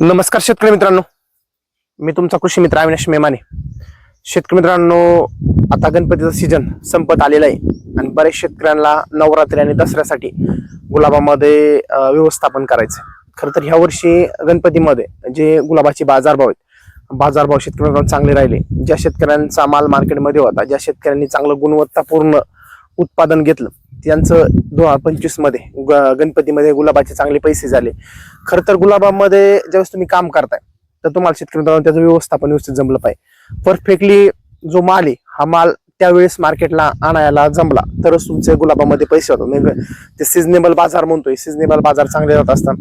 नमस्कार शेतकरी मित्रांनो. मी तुमचा कृषी मित्र अविनाश मेमाने. शेतकरी मित्रांनो आता गणपतीचा सीझन संपत आलेला आहे आणि बऱ्याच शेतकऱ्यांना नवरात्री आणि दसऱ्यासाठी गुलाबामध्ये व्यवस्थापन करायचं. आहे. खरं तर ह्या वर्षी गणपतीमध्ये जे गुलाबाचे बाजारभाव आहेत बाजारभाव शेतकरी चांगले राहिले. ज्या शेतकऱ्यांचा माल मार्केटमध्ये होता ज्या शेतकऱ्यांनी चांगलं गुणवत्तापूर्ण उत्पादन घेतलं. त्यांचं दोन हजार पंचवीसमध्ये ग- गणपतीमध्ये गुलाबाचे चांगले पैसे झाले. खरं तर गुलाबामध्ये ज्यावेळेस तुम्ही काम करताय तर तुम्हाला शेतकरी मित्रांनो त्याचं व्यवस्थापन व्यवस्थित जमलं पाहिजे. परफेक्टली जो माल आहे हा माल त्यावेळेस मार्केटला आणायला जमला तरच तुमचे गुलाबामध्ये पैसे होतात. म्हणजे ते सिजनेबल बाजार म्हणतोय सिजनेबल बाजार चांगले जात असतात.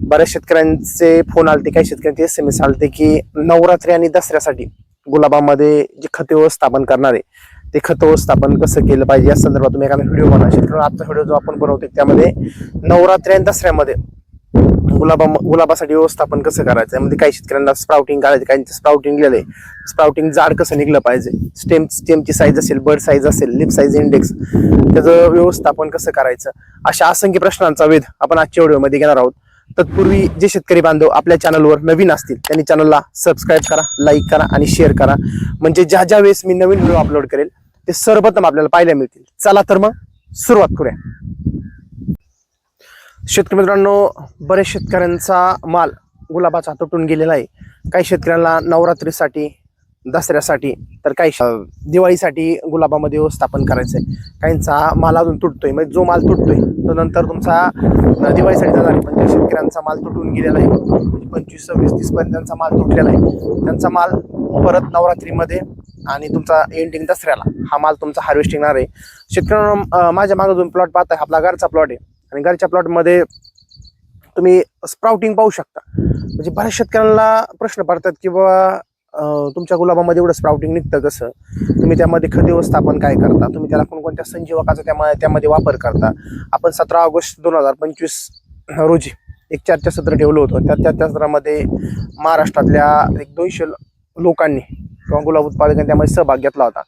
बऱ्याच शेतकऱ्यांचे फोन आलते काही शेतकऱ्यांचे एस एम एस आलते की नवरात्री आणि दसऱ्यासाठी गुलाबामध्ये जे खत व्यवस्थापन करणारे ते खत व्यवस्थापन कसं केलं पाहिजे या संदर्भात तुम्ही एखादा व्हिडिओ बनवायचे शेतकरी आजचा व्हिडिओ जो आपण बनवतो त्यामध्ये नवरात्री आणि दसऱ्यामध्ये गुलाबा गुलाबासाठी व्यवस्थापन कसं करायचं? यामध्ये काही शेतकऱ्यांना स्प्राउटिंग करायचं काही स्प्राउटिंग लिहिलंय. स्प्राउटिंग जाड कसं निघलं पाहिजे? स्टेम स्टेमची साईज असेल बर्ड साईज असेल लिप साईज इंडेक्स त्याचं व्यवस्थापन कसं करायचं? अशा असंख्य प्रश्नांचा वेध आपण आजच्या व्हिडिओमध्ये घेणार आहोत. तत्पूर्वी जे शेतकरी बांधव आपल्या चॅनलवर नवीन असतील त्यांनी चॅनलला सबस्क्राईब करा लाईक करा आणि शेअर करा. म्हणजे ज्या ज्या वेळेस मी नवीन व्हिडिओ अपलोड करेल ते सर्वप्रथम आपल्याला पाहायला मिळतील. चला तर मग सुरुवात करूया. शेतकरी मित्रांनो बरेच शेतकऱ्यांचा माल गुलाबाचा तुटून गेलेला आहे. काही शेतकऱ्यांना नवरात्रीसाठी दसऱ्यासाठी तर काही दिवाळीसाठी गुलाबामध्ये व्यवस्थापन करायचं आहे काहींचा माल अजून तुटतोय. म्हणजे जो माल तुटतोय तो नंतर तुमचा दिवाळीसाठी जाणार म्हणजे पण त्या शेतकऱ्यांचा माल तुटून गेलेला आहे. म्हणजे पंचवीस सव्वीस तीसपर्यंत त्यांचा माल तुटलेला आहे. त्यांचा माल परत नवरात्रीमध्ये आणि तुमचा एंडिंग दसऱ्याला. हा माल तुमचा हार्वेस्टिंग आहे. शेतकऱ्यांना माझ्या मागं तुम्ही प्लॉट पाहताय. आपला घरचा प्लॉट आहे. आणि घरच्या प्लॉटमध्ये तुम्ही स्प्राउटिंग पाहू शकता. म्हणजे बऱ्याच शेतकऱ्यांना प्रश्न पडतात की बाबा तुमच्या गुलाबामध्ये एवढं स्प्राउटिंग निघतं कसं? तुम्ही त्यामध्ये खत व्यवस्थापन काय करता? तुम्ही त्याला कोणकोणत्या संजीवकाचा त्या त्यामध्ये वापर करता? आपण सतरा ऑगस्ट दोन हजार पंचवीस रोजी एक चर्चासत्र ठेवलं होतं. त्या चर्चासत्रामध्ये महाराष्ट्रातल्या एक दोनशे लोकांनी किंवा गुलाब उत्पादकांनी त्यामध्ये सहभाग घेतला होता.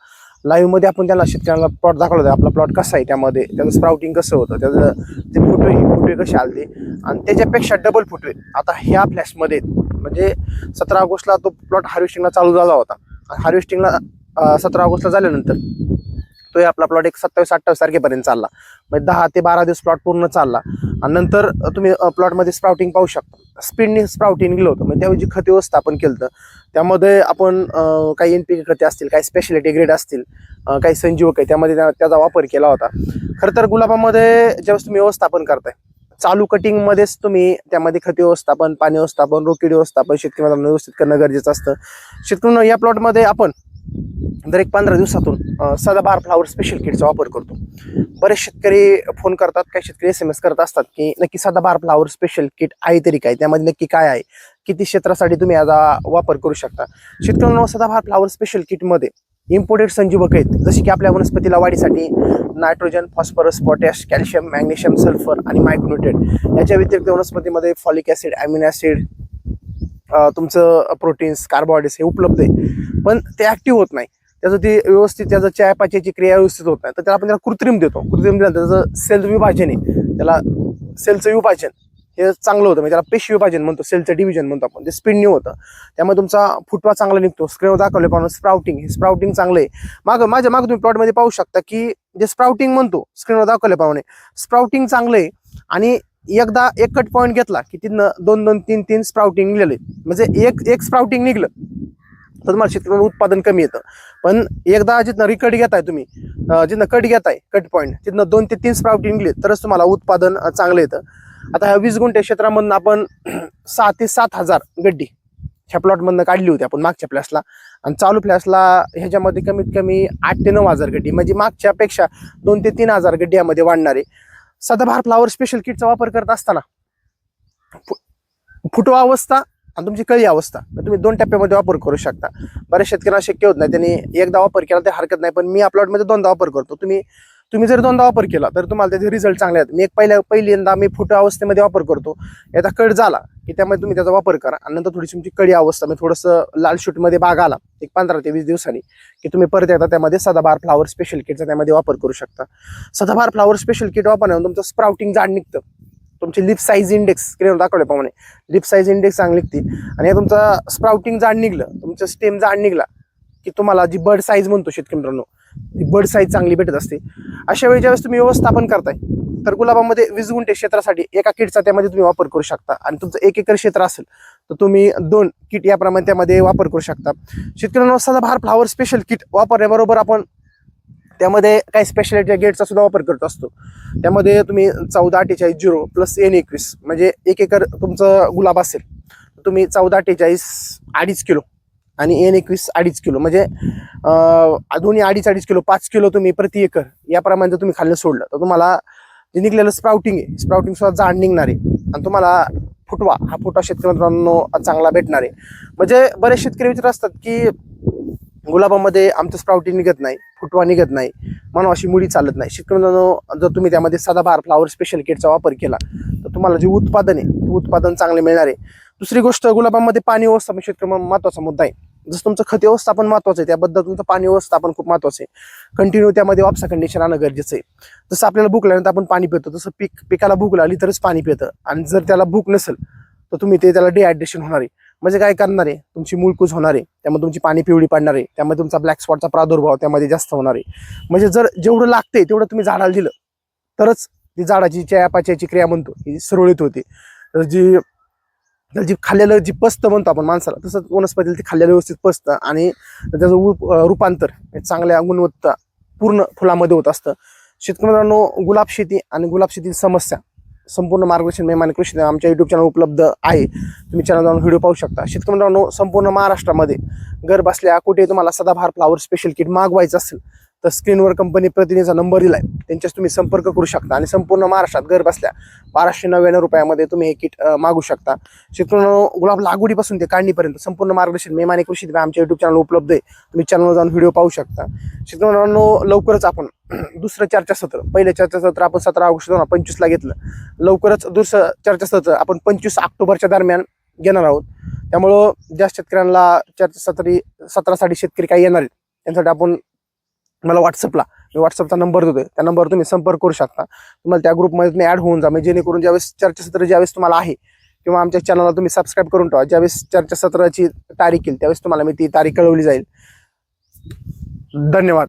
लाईव्हमध्ये आपण त्याला शेतकऱ्यांना प्लॉट दाखवला होता. आपला प्लॉट कसा आहे त्यामध्ये? त्याचं स्प्राउटिंग कसं होतं? त्याचं ते फुटवे फुटवे कसे आले आणि त्याच्यापेक्षा डबल फुटवे आता ह्या फ्लॅशमध्ये म्हणजे सतरा ऑगस्टला तो प्लॉट हार्वेस्टिंगला चालू झाला होता. हार्वेस्टिंगला सतरा ऑगस्टला झाल्यानंतर तो आपला प्लॉट एक सत्तावीस अठ्ठावीस तारखेपर्यंत चालला. म्हणजे दहा ते बारा दिवस प्लॉट पूर्ण चालला. आणि नंतर तुम्ही प्लॉटमध्ये स्प्राउटिंग पाहू शकता. स्पीडने स्प्राउटिंग गेलं होतं. म्हणजे त्याऐवजी खत व्यवस्थापन केलं होतं त्यामध्ये आपण काही एन पी खते असतील काही स्पेशालिटी ग्रेड असतील काही संजीवक आहे त्यामध्ये त्या- त्याचा वापर केला होता. खरं तर गुलाबामध्ये ज्यावेळेस तुम्ही व्यवस्थापन करताय चालू कटिंगमध्येच तुम्ही त्यामध्ये खत व्यवस्थापन पाणी व्यवस्थापन रोकीड व्यवस्थापन शेतकऱ्यांना व्यवस्थित करणं गरजेचं असतं. शेतकऱ्यांना या प्लॉटमध्ये आपण दर एक पंधरा दिवसातून सदाबहार फ्लावर स्पेशल किटचा वापर करतो. बरेच शेतकरी फोन करतात काही शेतकरी एस एम एस करत असतात की नक्की सदाबहार फ्लावर स्पेशल किट आहे तरी काय? त्यामध्ये नक्की काय आहे? किती क्षेत्रासाठी तुम्ही याचा वापर करू शकता? शेतकऱ्यांना सदाबहार फ्लावर स्पेशल किटमध्ये इम्पोर्टेड संजीवक आहेत. जसे की आपल्या वनस्पतीला वाढीसाठी nitrogen phosphorus potash calcium magnesium sulphur आणि मायक्रोन्युट्रेट याच्या व्यतिरिक्त वनस्पतीमध्ये फॉलिक ॲसिड ॲमिन ॲसिड तुमचं प्रोटीन्स कार्बोहायड्रेट्स हे उपलब्ध आहे. पण ते ॲक्टिव्ह होत नाही. त्याचं ते व्यवस्थित त्याचं चयापाच्याची क्रिया व्यवस्थित होत नाही. तर त्याला आपण त्याला कृत्रिम देतो. कृत्रिम दिल्यानंतर त्याचं सेल विभाजन आहे. त्याला सेलचं विभाजन हे चांगलं होतं. म्हणजे त्याला पेशी विभाजन म्हणतो. सेलचं डिव्हिजन म्हणतो आपण. ते स्पिडनी होतं. त्यामुळे तुमचा फुटवा चांगला निघतो. स्क्रीनवर दाखवले पण स्प्राउटिंग हे स्प्राउटिंग चांगलं आहे. मागं माझ्या मागं तुम्ही प्लॉटमध्ये पाहू शकता की जे स्प्राउटिंग म्हणतो स्क्रीनवर दाखवल्याप्रमाणे पाहुणे स्प्राउटिंग चांगलं आहे. आणि एकदा एक कट पॉईंट घेतला की तिथनं दोन दोन तीन तीन स्प्राउटिंग निघले. म्हणजे एक एक स्प्राउटिंग निघलं तर तुम्हाला शेतकऱ्यांना उत्पादन कमी येतं. पण एकदा जिथनं रिकट घेताय तुम्ही जिथनं कट घेताय कट पॉईंट तिथनं दोन ते तीन स्प्राउटिंग निघले तरच तुम्हाला उत्पादन चांगलं येतं. आता ह्या वीस गुंठे क्षेत्रामधून आपण सहा ते सात हजार गड्डी ह्या प्लॉटमधनं काढली होती आपण मागच्या फ्लॅशला आणि चालू फ्लॅशला ह्याच्यामध्ये कमीत कमी आठ ते नऊ हजार गड्डी म्हणजे मागच्यापेक्षा दोन ते तीन हजार गड्डी यामध्ये वाढणारे सदाबहार फ्लावर स्पेशल किटचा वापर करत असताना फु- फुटवा अवस्था आणि तुमची कळी अवस्था तर तुम्ही दोन टप्प्यामध्ये वापर करू शकता. बऱ्याच शेतकऱ्यांना शक्य होत नाही. त्यांनी एकदा वापर केला ते हरकत नाही. पण मी आपल्या प्लॉटमध्ये दोनदा वापर करतो. तुम्ही तुम्ही जर दोनदा वापर केला तर तुम्हाला त्याचे रिझल्ट चांगले आहेत मी एक पहिल्या पहिल्यांदा मी फुट अवस्थेमध्ये वापर करतो. याचा कट झाला की त्यामध्ये तुम्ही त्याचा वापर करा. आणि नंतर थोडीशी तुमची कळी अवस्था म्हणजे थोडंसं लाल शूटमध्ये बाग आला एक पंधरा ते वीस दिवसांनी की तुम्ही परत एकदा त्यामध्ये सदाबहार फ्लावर स्पेशल किटचा त्यामध्ये वापर करू शकता. सदाबार फ्लावर स्पेशल किट वापरण्यावर तुमचं स्प्राउटिंग जाड निघतं. तुमची लिप साईज इंडेक्स स्क्रीनवर दाखवल्याप्रमाणे लिप साईज इंडेक्स चांगली निघते. आणि हे तुमचा स्प्राउटिंग जाड निघलं तुमचं स्टेम जाड निघला की तुम्हाला जी बर्ड साईज म्हणतो शेतकरी मित्रांनो ती बर्ड साईज चांगली भेटत असते. अशा वेळी ज्यावेळेस तुम्ही व्यवस्थापन करताय तर गुलाबामध्ये वीस गुंठे क्षेत्रासाठी एका किटचा त्यामध्ये तुम्ही वापर करू शकता. आणि तुमचं एक एकर क्षेत्र असेल तर तुम्ही दोन किट याप्रमाणे त्यामध्ये वापर करू शकता. शेतकऱ्यांना सदाबहार फ्लावर स्पेशल किट वापरण्याबरोबर आपण त्यामध्ये काही स्पेशालिटी गेटचा सुद्धा वापर करत असतो. त्यामध्ये तुम्ही चौदा अठ्ठेचाळीस झिरो प्लस एन एकवीस म्हणजे एक एकर तुमचं गुलाब असेल तर तुम्ही चौदा अठ्ठेचाळीस अडीच किलो आणि एन एकवीस अडीच किलो. म्हणजे दोन्ही अडीच अडीच किलो पाच किलो तुम्ही प्रति एकर याप्रमाणे जर तुम्ही खाल्लं सोडलं तर तुम्हाला जे निघलेलं स्प्राउटिंग आहे स्प्राउटिंग सुद्धा जाड निघणार आहे. आणि तुम्हाला फुटवा हा फुटवा शेतकरी मित्रांनो चांगला भेटणार आहे. म्हणजे बरेच शेतकरी विचार असतात की गुलाबामध्ये आमचं स्प्राउटिंग निघत नाही फुटवा निघत नाही म्हणून अशी मुळी चालत नाही. शेतकरी मित्रांनो जर तुम्ही त्यामध्ये सदाबहार फ्लावर स्पेशल किटचा वापर केला तर तुम्हाला जे उत्पादन आहे ते उत्पादन चांगले मिळणार आहे. दुसरी गोष्ट गुलाबामध्ये पाणी व्यवस्थापन शेतकरी महत्त्वाचा मुद्दा आहे. जसं तुमचं खत व्यवस्थापन महत्वाचं आहे त्याबद्दल तुमचं पाणी व्यवस्थापन खूप महत्वाचं आहे. कंटिन्यू त्यामध्ये वापसा कंडिशन आणणं गरजेचं आहे. जसं आपल्याला भूक लागल्यानंतर आपण पाणी पितो तसं पीक पिकाला भूक लागली तरच पाणी पितं. आणि जर त्याला भूक नसेल तर तुम्ही ते त्याला डिहायड्रेशन होणार आहे. म्हणजे काय करणार आहे? तुमची मूळकूज होणार आहे. त्यामध्ये तुमची पाणी पिवळी पडणार आहे. त्यामध्ये तुमचा ब्लॅक स्पॉटचा प्रादुर्भाव त्यामध्ये जास्त होणार आहे. म्हणजे जर जेवढं लागतंय तेवढं तुम्ही झाडाला दिलं तरच ती झाडाची चयापाचयाची क्रिया म्हणतो ही सुरळीत होते. तर जी तर जी खाल्लेलं जी पस्त म्हणतो आपण माणसाला तसंच वनस्पतीला ते खाल्लेलं व्यवस्थित पसतं आणि त्याचं रूपांतर चांगल्या गुणवत्ता पूर्ण फुलामध्ये होत असतं. शेतकऱ्यांनो गुलाब शेती आणि गुलाब शेतीची समस्या संपूर्ण मार्गदर्शन मेहमान कृषी आमच्या युट्यूब चॅनल उपलब्ध आहे. तुम्ही चॅनल जाऊन व्हिडिओ पाहू शकता. शेतकऱ्यांनो संपूर्ण महाराष्ट्रामध्ये घर बसल्या कुठे तुम्हाला सदाबहार फ्लावर स्पेशल किट मागवायचं असेल तर स्क्रीनवर कंपनी प्रतिनिधीचा नंबर दिला आहे त्यांच्याशी तुम्ही संपर्क करू शकता. आणि संपूर्ण महाराष्ट्रात घर बसल्या बाराशे नव्याण्णव रुपयामध्ये तुम्ही हे किट मागू शकता. शेतकऱ्यांनो गुलाब लागवडीपासून ते काढणीपर्यंत संपूर्ण मार्गदर्शन मेमाने कृषी आमच्या युट्यूब चॅनल उपलब्ध आहे. तुम्ही चॅनलवर जाऊन व्हिडिओ पाहू शकता. शेतकऱ्यांनो लवकरच आपण दुसरं चर्चासत्र पहिलं चर्चासत्र आपण सतरा ऑगस्ट दोन हजार पंचवीसला घेतलं. लवकरच दुसरं चर्चासत्र आपण पंचवीस ऑक्टोबरच्या दरम्यान घेणार आहोत. त्यामुळं ज्या शेतकऱ्यांना चर्चासत्री सत्रासाठी शेतकरी काही येणार आहेत त्यांच्यासाठी आपण मला व्हॉट्सअपला मी व्हॉट्सअपचा नंबर देतोय. त्या नंबरवर तुम्ही संपर्क करू शकता. तुम्हाला त्या ग्रुपमध्ये तुम्ही ॲड होऊन जा. म्हणजे जेणेकरून ज्यावेळेस चर्चासत्र ज्यावेळेस तुम्हाला आहे किंवा आमच्या चॅनलला तुम्ही सबस्क्राईब करून ठेवा. ज्यावेळेस चर्चासत्राची तारीख येईल त्यावेळेस तुम्हाला मी ती तारीख कळवली जाईल. धन्यवाद.